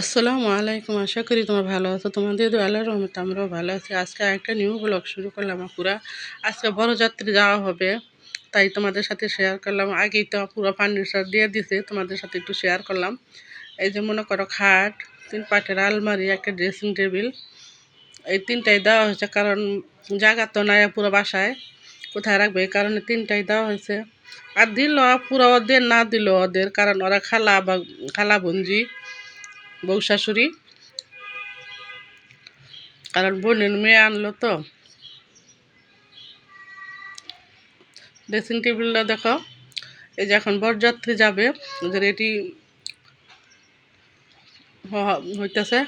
আসসালামু আলাইকুম, আশা করি তোমার ভালো আছো। তোমাদের দু আল্লাহর রহমতে আমরাও ভালো আছি। আজকে একটা নিউ ব্লগ শুরু করলাম পুরা আজকে বড় যাত্রী যাওয়া হবে, তাই তোমাদের সাথে শেয়ার করলাম। আগেই তো পুরো ফার্নিচার দিয়ে দিছে, তোমাদের সাথে একটু শেয়ার করলাম। এই যে মনে করো খাট, তিন পাটের আলমারি, একটা ড্রেসিং টেবিল এই তিনটাই দেওয়া হয়েছে, কারণ জায়গা তো নাই পুরো বাসায়, কোথায় রাখবে? এই কারণে তিনটাই দেওয়া হয়েছে। আর দিল পুরো ওদের, না দিল ওদের, কারণ ওরা খালা বা খালা বঞ্জি বউ শাশুড়ি কারণ বোনের মেয়ে আনলো তো। ড্রেসিং টেবিলটা দেখো। এই যে এখন বরযাত্রী যাবে, ওদের এটি হইতেছে।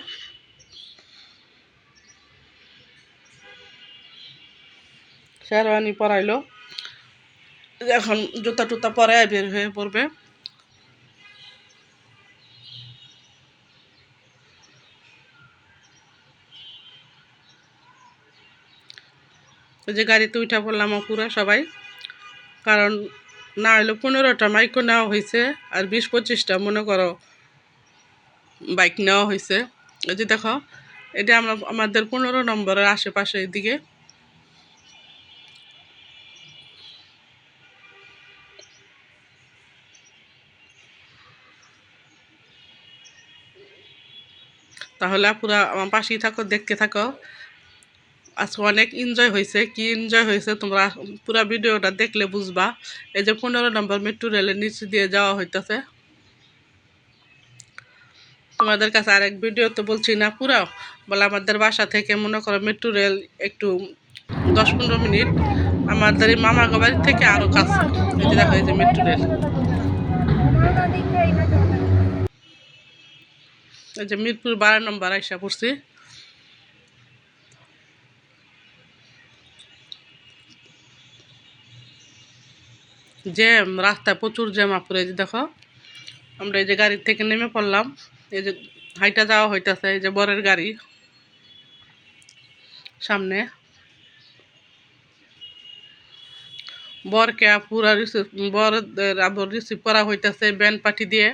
শেরওয়ানি পরাইলো। এখন জুতা টুতা পরে বের হয়ে পড়বে। ওই যে গাড়িতে উঠা পড়লাম পুরা সবাই। কারণ না হইল পনেরোটা মাইকও নেওয়া হয়েছে আর বিশ পঁচিশটা, মনে করো বাইক নেওয়া হয়েছে এই যে দেখো, এটা আমরা, আমাদের পনেরো নম্বরের আশেপাশে এদিকে। তাহলে পুরা আমার পাশেই থাকো, দেখতে থাকো। আজকে অনেক এনজয় হয়েছে। কি এনজয় হয়েছে তোমরা পুরো ভিডিওটা দেখলে বুঝবা। এই যে পনেরো নম্বর মেট্রো রেলের নিচে দিয়ে যাওয়া হইতেছে। তোমাদের কাছে আরেক ভিডিও তো বলছি না পুরো। বলে আমাদের বাসা থেকে মনে করো মেট্রো রেল একটু দশ পনেরো মিনিট। আমাদের এই মামা বাড়ির থেকে আরও কাছে। যে দেখো যে মেট্রো রেল এই যে মিরপুর বারো নম্বর আইসা পড়ছি। জ্যাম, রাস্তায় প্রচুর জ্যাম আপুর, এই যে দেখো। আমরা এই যে গাড়ির থেকে নেমে পড়লাম। এই যে হাইটা যাওয়া হইতেছে, এই যে বরের গাড়ি। সামনে। বরকে পুরা রিসিভ বর রিসিভ করা হইতেছে ব্যান্ড পার্টি দিয়ে।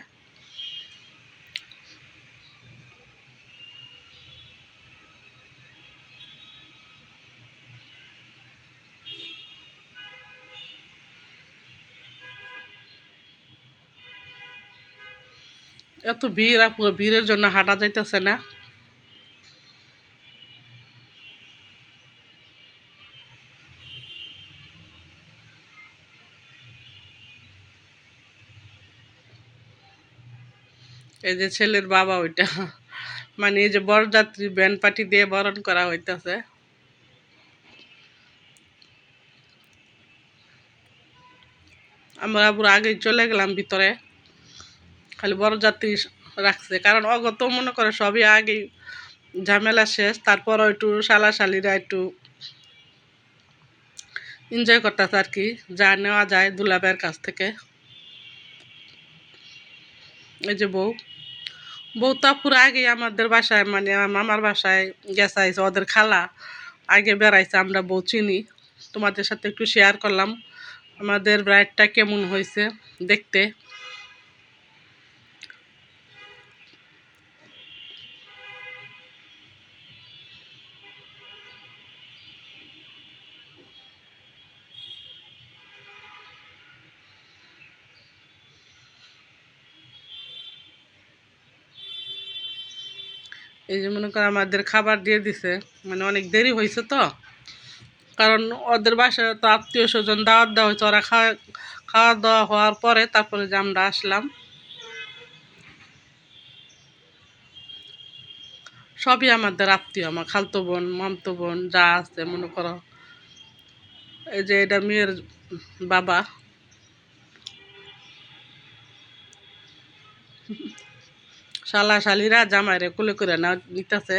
এত ভিড় আর পুরো ভিড়ের জন্য হাঁটা যাইতেছে না। এই যে ছেলের বাবা ওইটা মানে এই যে বরযাত্রী ব্যান্ড পার্টি দিয়ে বরণ করা হইতেছে। আমরা পুরো আগেই চলে গেলাম ভিতরে। খালি বরযাত্রী রাখছে। কারণ অগত মনে করে সবই আগেই ঝামেলা শেষ তারপর একটু শালাশালিরা একটু এনজয় করতেছে আর কি। যা নেওয়া যায় দুলাবের কাছ থেকে। এই যে বউ। বউ তো পুরো আগেই আমাদের বাসায় মানে মামার বাসায় গেছাইছে ওদের খালা। আগে বেড়াইছে, আমরা বউ চিনি। তোমাদের সাথে একটু শেয়ার করলাম। আমাদের ব্রাইডটা কেমন হয়েছে দেখতে। এই যে মনে করো আমাদের খাবার দিয়ে দিছে মানে অনেক দেরি হয়েছে তো। কারণ ওদের বাসায় তো আত্মীয় স্বজন দাওয়াত দেওয়া হয়েছে, ওরা খাওয়া খাওয়া দাওয়া হওয়ার পরে তারপরে যে আমরা আসলাম। সবই আমাদের আত্মীয়, আমার খালতো বোন, মামতো বোন, যা আছে মনে করো। এই যে এটা মেয়ের বাবা। শালা শালিরা জামাইরে কুলে করে না নিতেছে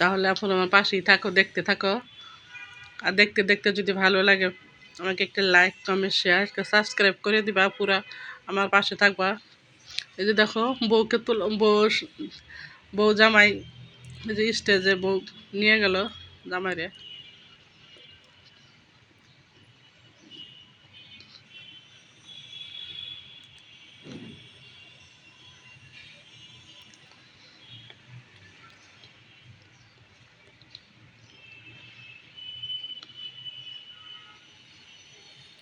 তাহলে এখন আমার পাশেই থাকো, দেখতে থাকো। আর দেখতে দেখতে যদি ভালো লাগে, আমাকে একটা লাইক কমেন্ট শেয়ার সাবস্ক্রাইব করে দিবা পুরা আমার পাশে থাকবা। এই যে দেখো, বউকে তুল, বউ বউ জামাই, এই যে স্টেজে বউ নিয়ে গেল জামাইরে।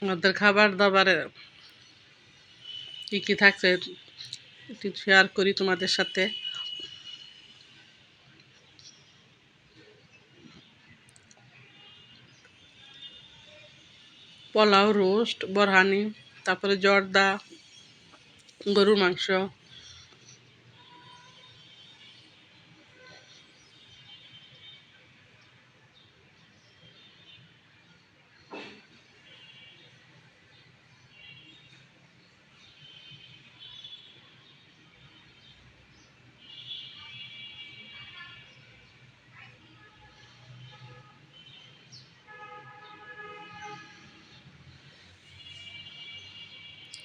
আমাদের খাবার দাবারে কী কী থাকছে? একটু শেয়ার করি তোমাদের সাথে। পোলাও রোস্ট বরহানি তারপরে জর্দা গরুর মাংস।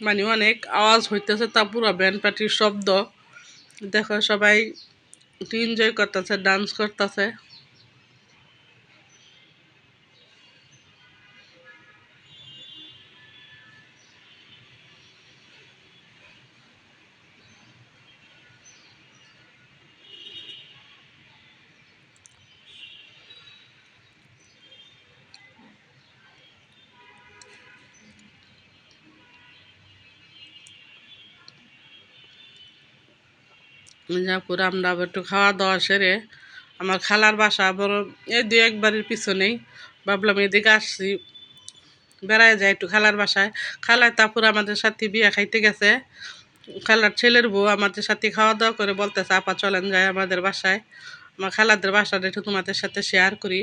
মানে অনেক আওয়াজ হইতেছে, তা পুরো ব্যান্ড পার্টির শব্দ। দেখো সবাই এনজয় করতেছে ডান্স করতেছে। মির্জাপুর, আমরা আবার একটু খাওয়া দাওয়া সেরে আমার খালার বাসা আবার এই দু একবারের পিছনেই। ভাবলাম এদিকে আসছি। বেড়ায় যায় একটু খালার বাসায়। খালায় তারপর আমাদের সাথে বিয়ে খাইতে গেছে। খালার ছেলের বউ আমাদের সাথে খাওয়া দাওয়া করে বলতেছে, আপা চলেন যায় আমাদের বাসায়। আমার খালাদের বাসাটা একটু তোমাদের সাথে শেয়ার করি।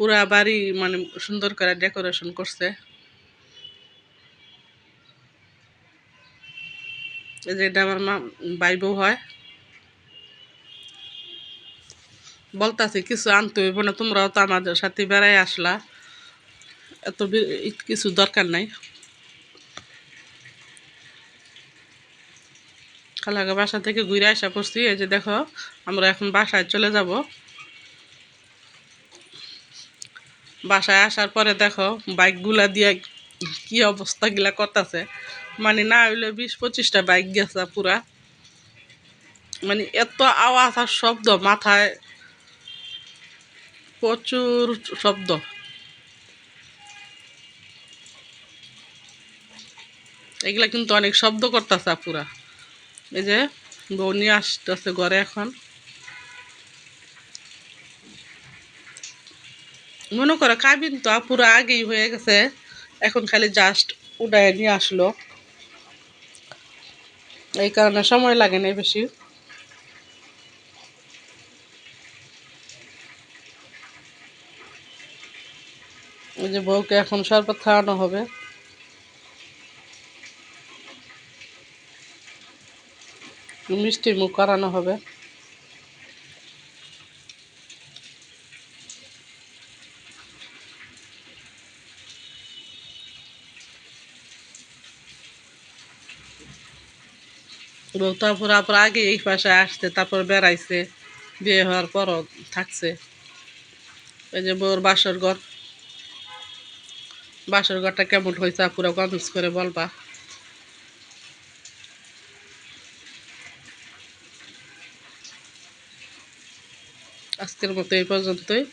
পুরা বাড়ি মানে সুন্দর করে ডেকোরেশন করছে। যে এটা আমার মা, ভাই বউ হয়। বলতাছি, কিছু আনতে হইব না, তোমরাও তো আমাদের সাথে বেড়াই আসলা। এত কিছু দরকার নাই। খালাকে বাসা থেকে ঘুরে আসা পড়ছি এই যে দেখো, আমরা এখন বাসায় চলে যাব। বাসায় আসার পরে দেখো, বাইকগুলা দিয়ে কি অবস্থা গিলা করতেছে। মানে না হইলে বিশ পঁচিশটা বাইক গেছে পুরা। মানে এত আওয়াজ আর শব্দ, মাথায় প্রচুর শব্দ। এগুলা কিন্তু অনেক শব্দ করতেছে পুরা। এই যে বউ নিয়ে আসতেছে ঘরে এখন। মনে করো, কাবিন তো পুরো আগেই হয়ে গেছে। এখন খালি জাস্ট উড়ায় নিয়ে আসলো। এই কারণে সময় লাগে না বেশি। ওই যে বউকে এখন সরবত খাওয়ানো হবে। মিষ্টি মুখ করানো হবে। তারপর আবার আগে এই পাশে আসছে, তারপর বেড়াইছে, বিয়ে হওয়ার পরও থাকছে। ওই যে বউর বাসর ঘর। বাসর ঘরটা কেমন হয়েছে পুরো কমেন্টস করে বলবা। আজকের মতো এই পর্যন্তই।